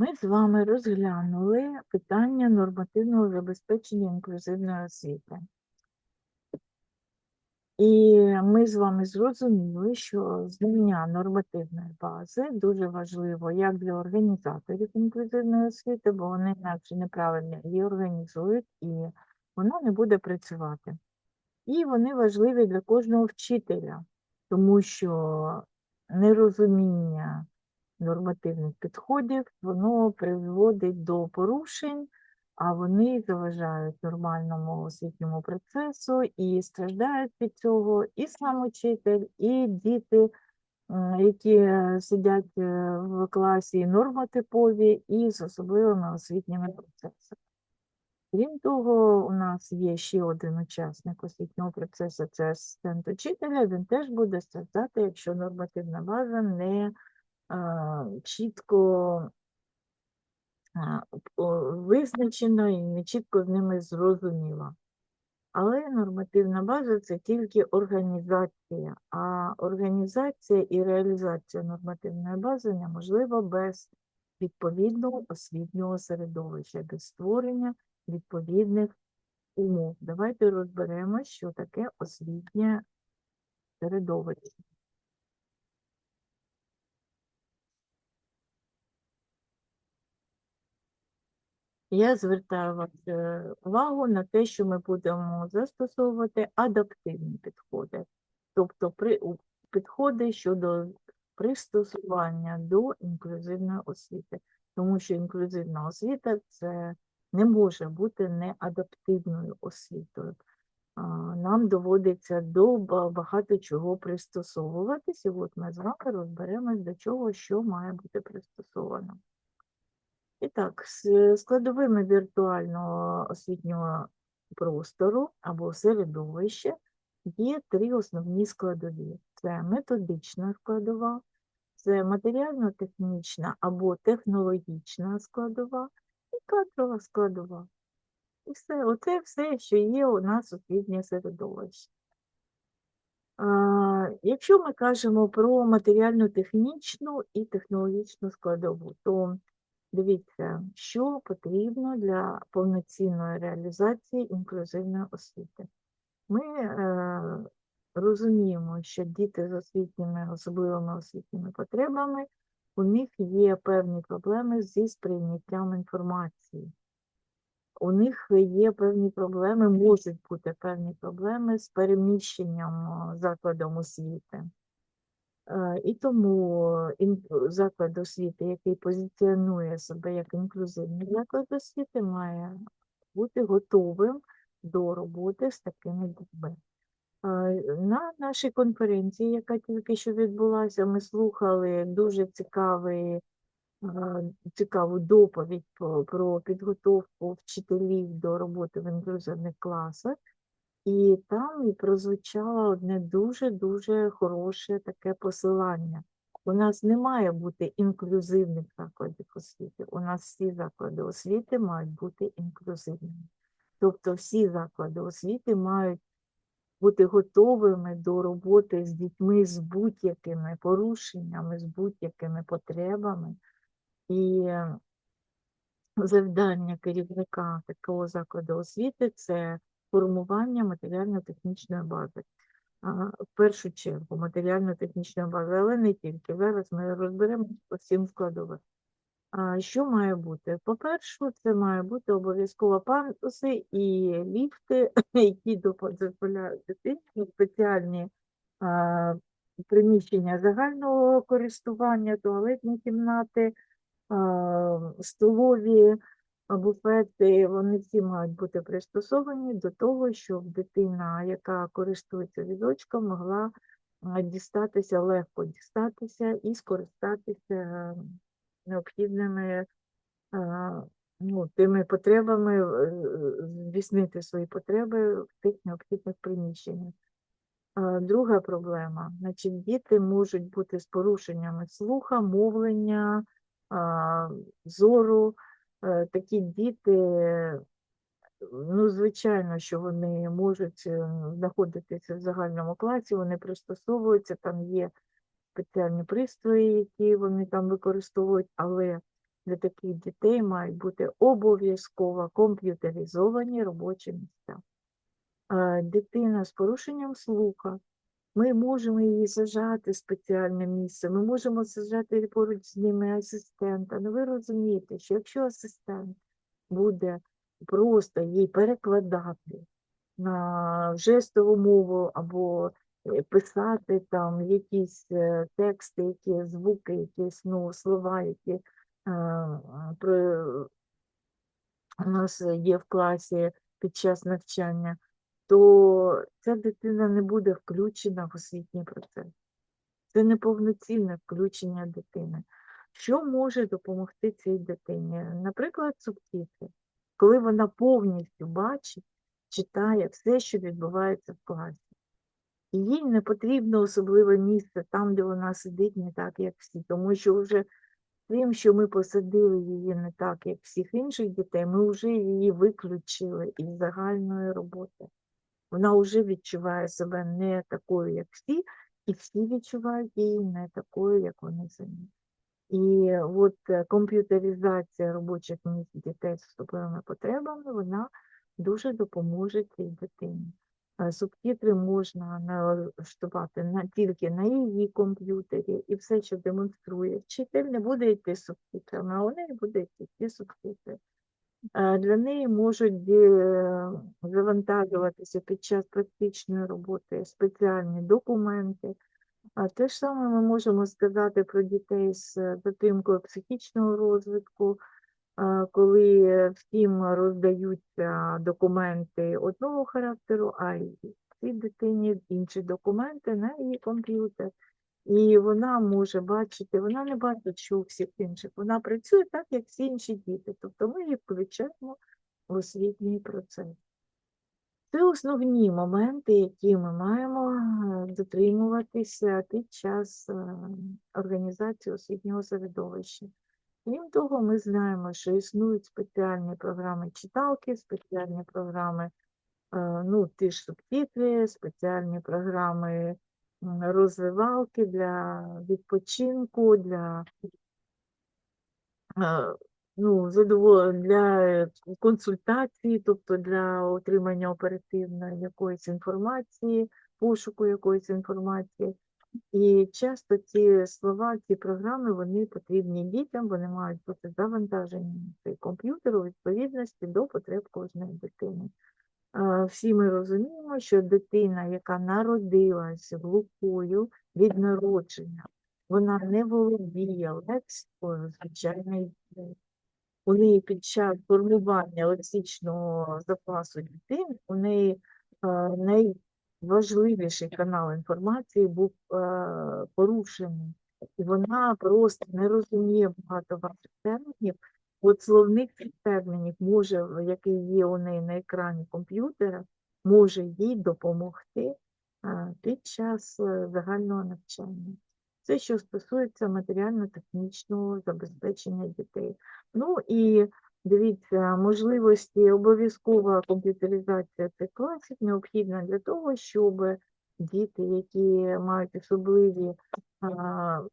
Ми з вами розглянули питання нормативного забезпечення інклюзивної освіти. І ми з вами зрозуміли, що знання нормативної бази дуже важливо як для організаторів інклюзивної освіти, бо вони інакше неправильно її організують, і вона не буде працювати. І вони важливі для кожного вчителя, тому що нерозуміння нормативних підходів, воно призводить до порушень, а вони заважають нормальному освітньому процесу і страждають від цього і сам учитель, і діти, які сидять е, в класі нормотипові, і з особливими освітніми процесами. Крім того, у нас є ще один учасник освітнього процесу, це асистент учителя, він теж буде страждати, якщо нормативна база не чітко визначено і не чітко з ними зрозуміло. Але нормативна база це тільки організація, а організація і реалізація нормативної бази неможлива без відповідного освітнього середовища, без створення відповідних умов. Давайте розберемо, що таке освітнє середовище. Я звертаю вашу увагу на те, що ми будемо застосовувати адаптивні підходи, тобто при, підходи щодо пристосування до інклюзивної освіти, тому що інклюзивна освіта це не може бути неадаптивною освітою. Нам доводиться до багато чого пристосовуватися. і От ми з вами розберемось до чого, що має бути пристосовано. І так, з складовими віртуального освітнього простору або середовища є три основні складові: це методична складова, це матеріально-технічна або технологічна складова і кадрова складова. І все, оце все, що є у нас освітнє середовище. Якщо ми кажемо про матеріально-технічну і технологічну складову, то Дивіться, що потрібно для повноцінної реалізації інклюзивної освіти. Ми е, розуміємо, що діти з освітніми, особливими освітніми потребами, у них є певні проблеми зі сприйняттям інформації. У них є певні проблеми, можуть бути певні проблеми з переміщенням е, закладом освіти. Е, І тому заклад освіти, який позиціонує себе як інклюзивний заклад освіти, має бути готовим до роботи з такими дітьми. Е, На нашій конференції, яка тільки що відбулася, ми слухали дуже цікавий, е, цікаву доповідь про підготовку вчителів до роботи в інклюзивних класах. І там і прозвучало одне дуже-дуже хороше таке посилання. У нас не має бути інклюзивних закладів освіти. У нас всі заклади освіти мають бути інклюзивними. Тобто всі заклади освіти мають бути готовими до роботи з дітьми з будь-якими порушеннями, з будь-якими потребами. І е, завдання керівника такого закладу освіти це формування матеріально-технічної бази. В першу чергу матеріально-технічної бази, але не тільки. Зараз ми розберемо по всім складовим. Що має бути? По-перше, це має бути обов'язково пандуси і ліфти, які дозволяють дитині спеціальні приміщення загального користування, туалетні кімнати, столові, буфети, вони всі мають бути пристосовані до того, щоб дитина, яка користується візочком, могла дістатися, легко дістатися і скористатися е, необхідними ну, тими потребами, е, здійснити свої потреби в тих необхідних приміщеннях. Друга проблема, значить, діти можуть бути з порушеннями слуха, мовлення, зору. Е, Такі діти, ну, звичайно, що вони можуть е, знаходитися в загальному класі, вони пристосовуються, там є спеціальні пристрої, які вони там використовують, але для таких дітей мають бути обов'язково комп'ютеризовані робочі місця. Е, Дитина з порушенням слуха, ми можемо її сажати в спеціальне місце, ми можемо сажати поруч з ними асистента. Ну ви розумієте, що якщо асистент буде просто їй перекладати на жестову мову або е, писати там якісь е, тексти, які звуки, якісь ну, слова, які е, про, у нас є в класі під час навчання, то ця дитина не буде включена в освітній процес. Це неповноцінне включення дитини. Що може допомогти цій дитині? Наприклад, субтитри. Коли вона повністю бачить, читає все, що відбувається в класі. І їй не потрібно особливе місце там, де вона сидить, не так, як всі, тому що вже тим, що ми посадили її не так, як всіх інших дітей, ми вже її виключили із загальної роботи. Вона вже відчуває себе не такою, як всі, і всі відчувають її не такою, як вони самі. І от е, комп'ютеризація робочих місць дітей з особливими потребами, вона дуже допоможе цій дитині. Е, Субтитри можна налаштувати на, тільки на її комп'ютері, і все, що демонструє вчитель, не буде йти субтитрами, а у неї буде йти субтитри. Е, Для неї можуть е, завантажуватися під час практичної роботи спеціальні документи. Те ж саме ми можемо сказати про дітей з затримкою психічного розвитку, коли всім роздаються документи одного характеру, а цій дитині інші документи на її комп'ютер. І вона може бачити, вона не бачить, що у всіх інших. Вона працює так, як всі інші діти. Тобто ми її включаємо в освітній процес. Це основні моменти, які ми маємо е, дотримуватися під час е, організації освітнього середовища. Крім того, ми знаємо, що існують спеціальні програми читалки, спеціальні програми, е, ну, ті ж субтитри, спеціальні програми розвивалки для відпочинку, для е, ну, для консультації, тобто для отримання оперативної якоїсь інформації, пошуку якоїсь інформації. І часто ці слова, ці програми, вони потрібні дітям, вони мають бути завантажені на цей комп'ютер у відповідності до потреб кожної дитини. Всі ми розуміємо, що дитина, яка народилася глухою від народження, вона не володіє лексикою звичайної. У неї під час формування лексичного запасу дитини, у неї е, найважливіший канал інформації був е, порушений. І вона просто не розуміє багато ваших термінів. От словник термінів може, який є у неї на екрані комп'ютера, може їй допомогти під час е, загального навчання. Це що стосується матеріально-технічного забезпечення дітей. Ну і дивіться, можливості обов'язкова комп'ютеризація цих класів необхідна для того, щоб діти, які мають особливі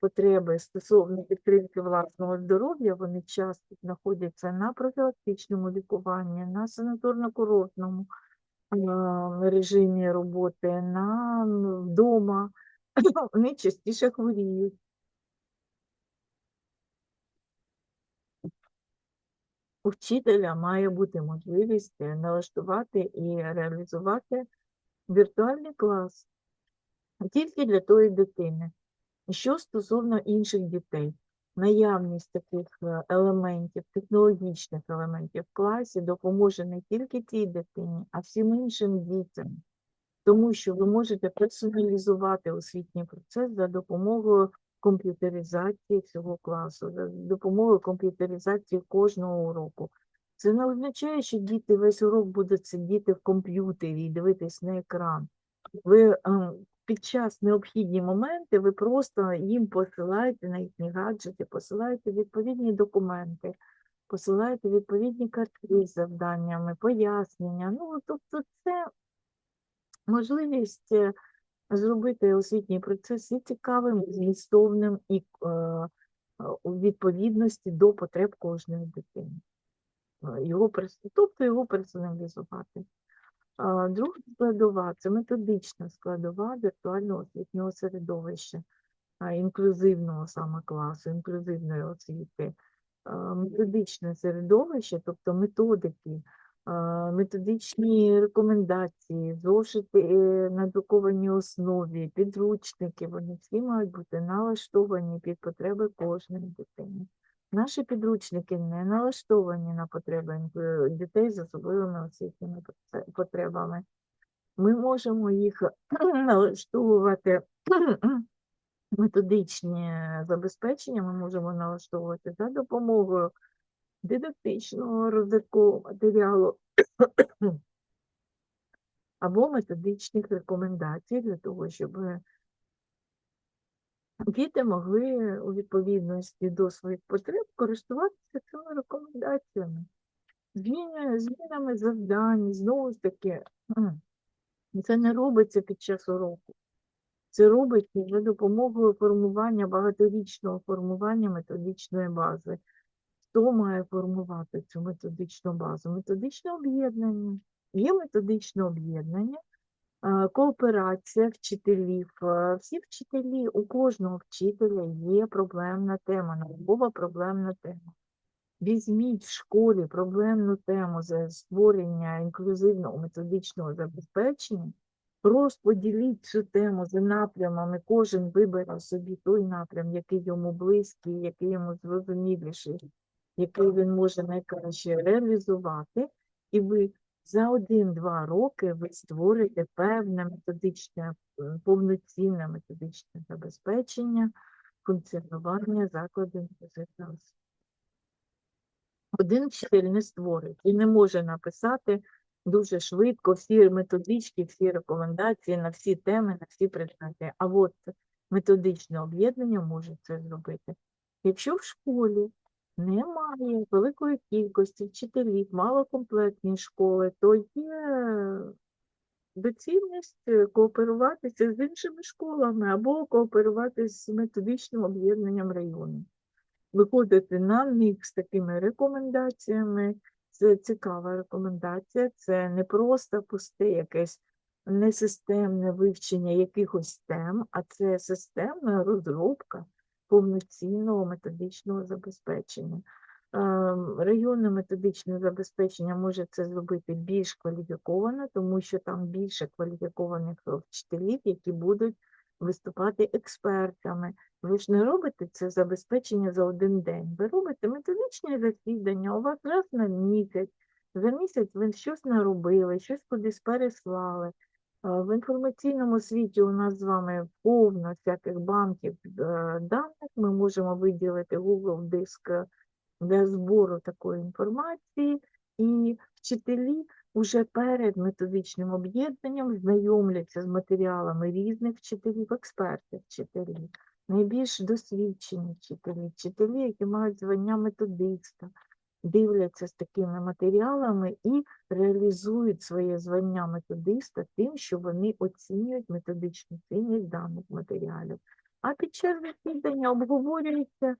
потреби стосовно підтримки власного здоров'я, вони часто знаходяться на профілактичному лікуванні, на санаторно-курортному режимі роботи, на вдома. Вони частіше хворіють. У вчителя має бути можливість налаштувати і реалізувати віртуальний клас тільки для тої дитини. Що стосовно інших дітей, наявність таких е, елементів, технологічних елементів в класі допоможе не тільки тій дитині, а всім іншим дітям, тому що ви можете персоналізувати освітній процес за допомогою комп'ютеризації всього класу, за допомогою комп'ютеризації кожного уроку. Це не означає, що діти весь урок будуть сидіти в комп'ютері і дивитись на екран. Ви е, під час необхідні моменти ви просто їм посилаєте на їхні гаджети, посилаєте відповідні документи, посилаєте відповідні картки з завданнями, пояснення. Ну, тобто це можливість е, зробити освітній процес і цікавим, і змістовним, і е, у відповідності до потреб кожної дитини. Е, Його, тобто його персоналізувати. Друга складова це методична складова віртуального освітнього середовища, інклюзивного саме класу, інклюзивної освіти. Методичне середовище, тобто методики, методичні рекомендації, зошити е, на друкованій основі, підручники, вони всі мають бути налаштовані під потреби кожної дитини. Наші підручники не налаштовані на потреби дітей з особливими освітніми потребами. Ми можемо їх налаштовувати методичні забезпечення, ми можемо налаштовувати за допомогою дидактичного розвиткового матеріалу або методичних рекомендацій для того, щоб діти могли у відповідності до своїх потреб користуватися цими рекомендаціями. Зміни, змінами завдань, знову ж таки, це не робиться під час уроку. Це робиться за допомогою формування, багаторічного формування методичної бази. Хто має формувати цю методичну базу? Методичне об'єднання. Є методичне об'єднання, кооперація вчителів. Всі вчителі, у кожного вчителя є проблемна тема, наукова проблемна тема. Візьміть в школі проблемну тему за створення інклюзивного методичного забезпечення, розподіліть цю тему за напрямами, кожен вибере собі той напрям, який йому близький, який йому зрозуміліший, який він може найкраще реалізувати, і ви за один-два роки ви створите певне методичне, повноцінне методичне забезпечення функціонування закладу інклюзивної. Один вчитель не створить і не може написати дуже швидко всі методички, всі рекомендації на всі теми, на всі предмети. А от методичне об'єднання може це зробити. Якщо в школі немає великої кількості вчителів, малокомплектні школи, то є доцільність кооперуватися з іншими школами або кооперуватися з методичним об'єднанням району виходити на них з такими рекомендаціями. Це цікава рекомендація, це не просто пусте якесь несистемне вивчення якихось тем, а це системна розробка повноцінного методичного забезпечення. Ем, Районне методичне забезпечення може це зробити більш кваліфіковано, тому що там більше кваліфікованих вчителів, які будуть виступати експертами. Ви ж не робите це забезпечення за один день. Ви робите методичні засідання, у вас раз на місяць. За місяць ви щось наробили, щось кудись переслали. В інформаційному світі у нас з вами повно всяких банків е, даних. Ми можемо виділити Google диск для збору такої інформації, і вчителі уже перед методичним об'єднанням знайомляться з матеріалами різних вчителів, експертів вчителів, найбільш досвідчені вчителі, вчителі, які мають звання методиста, дивляться з такими матеріалами і реалізують своє звання методиста тим, що вони оцінюють методичну цінність даних матеріалів. А під час засідання обговорюється,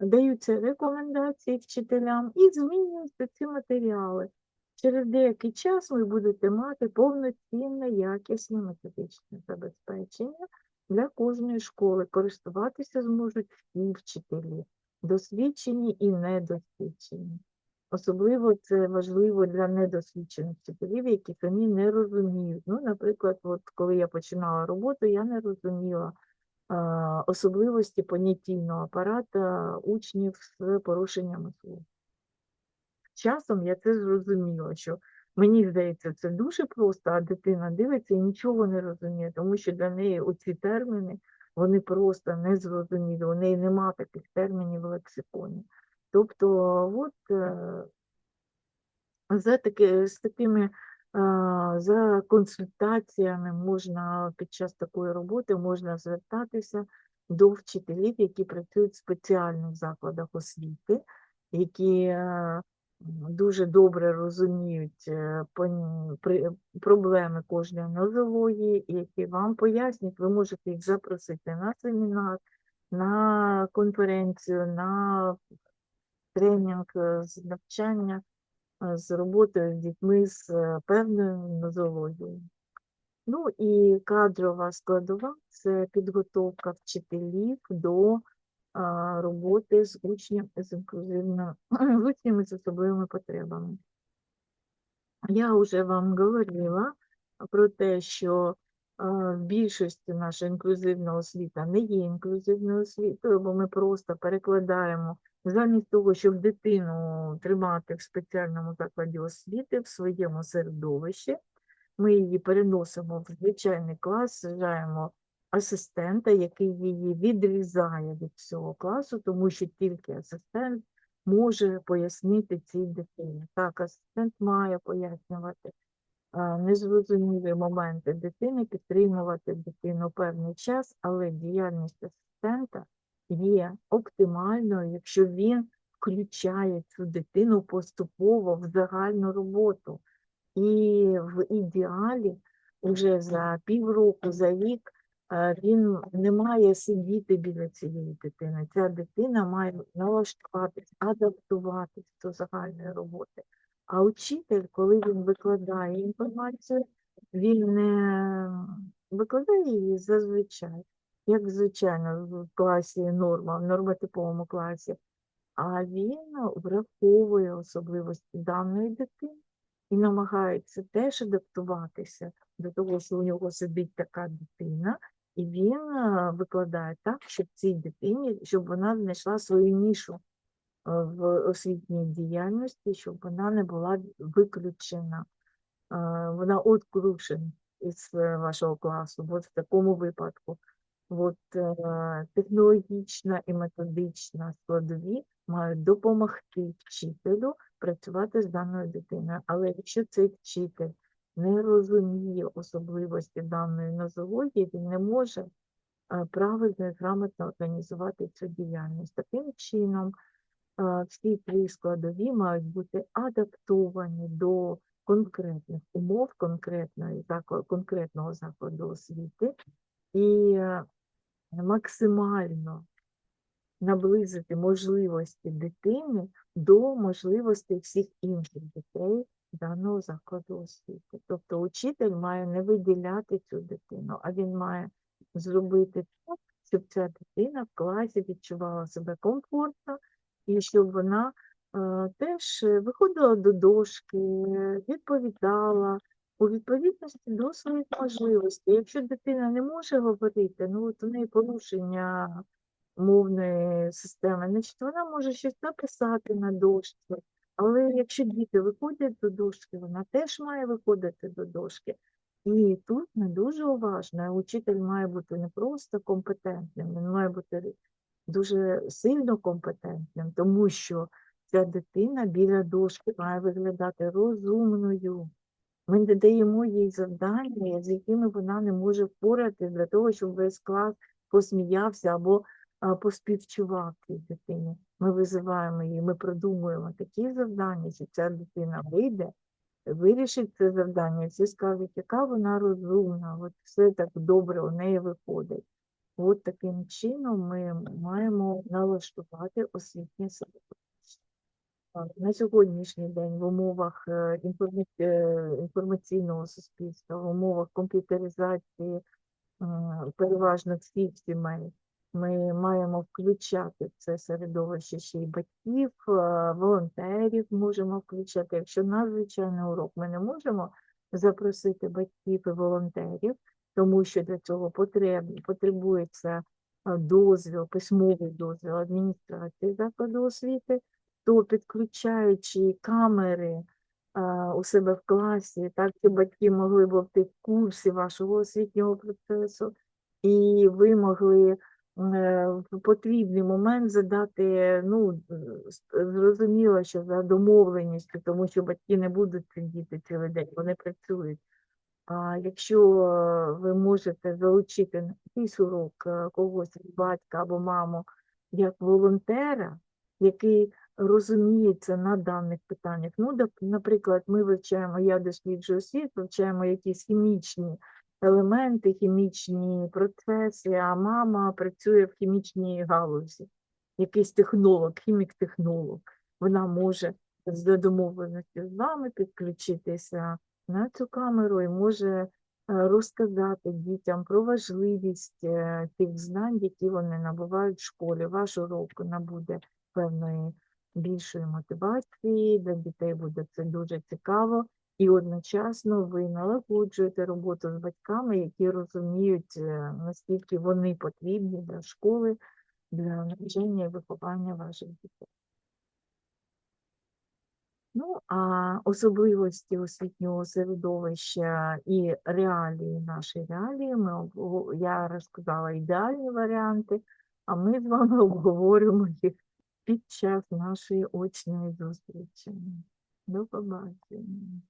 даються рекомендації вчителям і змінюються ці матеріали. Через деякий час ви будете мати повноцінне, якісне методичне забезпечення для кожної школи. Користуватися зможуть всі вчителі, досвідчені і недосвідчені. Особливо це важливо для недосвідчених вчителів, які самі не розуміють. Ну, наприклад, от коли я починала роботу, я не розуміла а, особливості понятійного апарата учнів з порушеннями слуху часом я це зрозуміла, що мені здається, це дуже просто, а дитина дивиться і нічого не розуміє, тому що для неї оці терміни вони просто не зрозумілі, у неї нема таких термінів в лексиконі. Тобто, от е, за таки, з такими за консультаціями можна під час такої роботи можна звертатися до вчителів, які працюють в спеціальних закладах освіти, які е, дуже добре розуміють е, проблеми кожної нозології, які вам пояснять, ви можете їх запросити на семінар, на конференцію, на тренінг е, з навчання, е, з роботою з дітьми з певною нозологією. Ну і кадрова складова це підготовка вчителів до роботи з учнями з інклюзивно з учнями з особливими потребами. Я вже вам говорила про те, що в більшості наша інклюзивна освіта не є інклюзивною освітою, бо ми просто перекладаємо замість того, щоб дитину тримати в спеціальному закладі освіти в своєму середовищі, ми її переносимо в звичайний клас, саджаємо асистента, який її відрізає від всього класу, тому що тільки асистент може пояснити цій дитині. Так, асистент має пояснювати незрозумілі моменти дитини, підтримувати дитину певний час, але діяльність асистента є оптимальною, якщо він включає цю дитину поступово в загальну роботу. І в ідеалі вже за півроку, за рік він не має сидіти біля цієї дитини. Ця дитина має налаштуватись, адаптуватись до загальної роботи. А учитель, коли він викладає інформацію, він не викладає її зазвичай, як звичайно в класі норма, в нормотиповому класі, а він враховує особливості даної дитини і намагається теж адаптуватися до того, що у нього сидить така дитина, і він викладає так, щоб цій дитині, щоб вона знайшла свою нішу е, в освітній діяльності, щоб вона не була виключена, вона открушена із е, вашого класу, от в такому випадку. От, технологічна і методична складові мають допомогти вчителю працювати з даною дитиною. Але якщо цей вчитель не розуміє особливості даної нозології, він не може е, правильно і грамотно організувати цю діяльність. Таким чином, е, всі три складові мають бути адаптовані до конкретних умов конкретної, конкретного закладу освіти і е, максимально наблизити можливості дитини до можливостей всіх інших дітей даного закладу освіти. Тобто учитель має не виділяти цю дитину, а він має зробити так, щоб ця дитина в класі відчувала себе комфортно і щоб вона е, теж виходила до дошки, відповідала у відповідності до своїх можливостей. Якщо дитина не може говорити, ну от у неї порушення мовної системи, значить вона може щось написати на дошці. Але якщо діти виходять до дошки, вона теж має виходити до дошки. І тут не дуже уважно. Учитель має бути не просто компетентним, він має бути дуже сильно компетентним, тому що ця дитина біля дошки має виглядати розумною. Ми не даємо їй завдання, з якими вона не може впоратися для того, щоб весь клас посміявся або цій дитині. Ми визиваємо її, ми продумуємо такі завдання, що ця дитина вийде, вирішить це завдання, всі скажуть, яка вона розумна, от все так добре у неї виходить. От таким чином ми маємо налаштувати освітнє середовище. На сьогоднішній день в умовах е, е, інформаційного суспільства, в умовах комп'ютеризації переважно всіх сімей, ми маємо включати це середовище ще й батьків, е, волонтерів можемо включати. Якщо на звичайний урок ми не можемо запросити батьків і волонтерів, тому що для цього потреб, потребується е, дозвіл, письмовий дозвіл адміністрації закладу освіти, то підключаючи камери у себе в класі, так щоб батьки могли бути в курсі вашого освітнього процесу, і ви могли е, в потрібний момент задати, ну, зрозуміло, що за домовленістю, тому що батьки не будуть сидіти цілий день, вони працюють. А якщо е, ви можете залучити на якийсь урок е, когось батька або маму як волонтера, який розуміється на даних питаннях. Ну, наприклад, ми вивчаємо, я досліджую світ, вивчаємо якісь хімічні елементи, хімічні процеси, а мама працює в хімічній галузі. Якийсь технолог, хімік-технолог. Вона може з домовленості з вами підключитися на цю камеру і може е, розказати дітям про важливість е, тих знань, які вони набувають в школі. Ваш урок набуде певної більшої мотивації, для дітей буде це дуже цікаво. І одночасно ви налагоджуєте роботу з батьками, які розуміють, е, наскільки вони потрібні для школи, для навчання і виховання ваших дітей. Ну, а особливості освітнього середовища і реалії, наші реалії, ми я розказала ідеальні варіанти, а ми з вами обговоримо їх під час нашої очної зустрічі. До побачення.